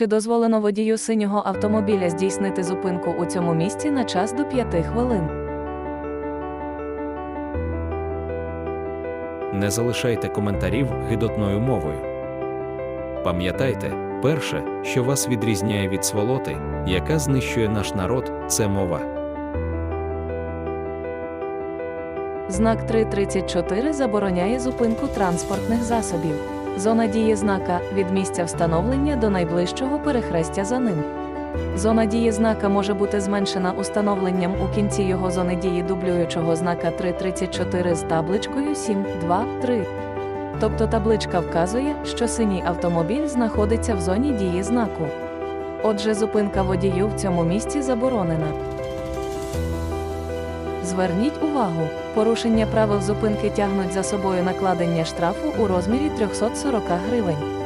Чи дозволено водію синього автомобіля здійснити зупинку у цьому місці на час до 5 хвилин? Не залишайте коментарів гидотною мовою. Пам'ятайте, перше, що вас відрізняє від сволоти, яка знищує наш народ, це мова. Знак 3.34 забороняє зупинку транспортних засобів. Зона дії знака від місця встановлення до найближчого перехрестя за ним. Зона дії знака може бути зменшена установленням у кінці його зони дії дублюючого знака 3.34 з табличкою 7.2.3. Тобто табличка вказує, що синій автомобіль знаходиться в зоні дії знаку. Отже, зупинка водію в цьому місці заборонена. Зверніть увагу, порушення правил зупинки тягнуть за собою накладення штрафу у розмірі 340 гривень.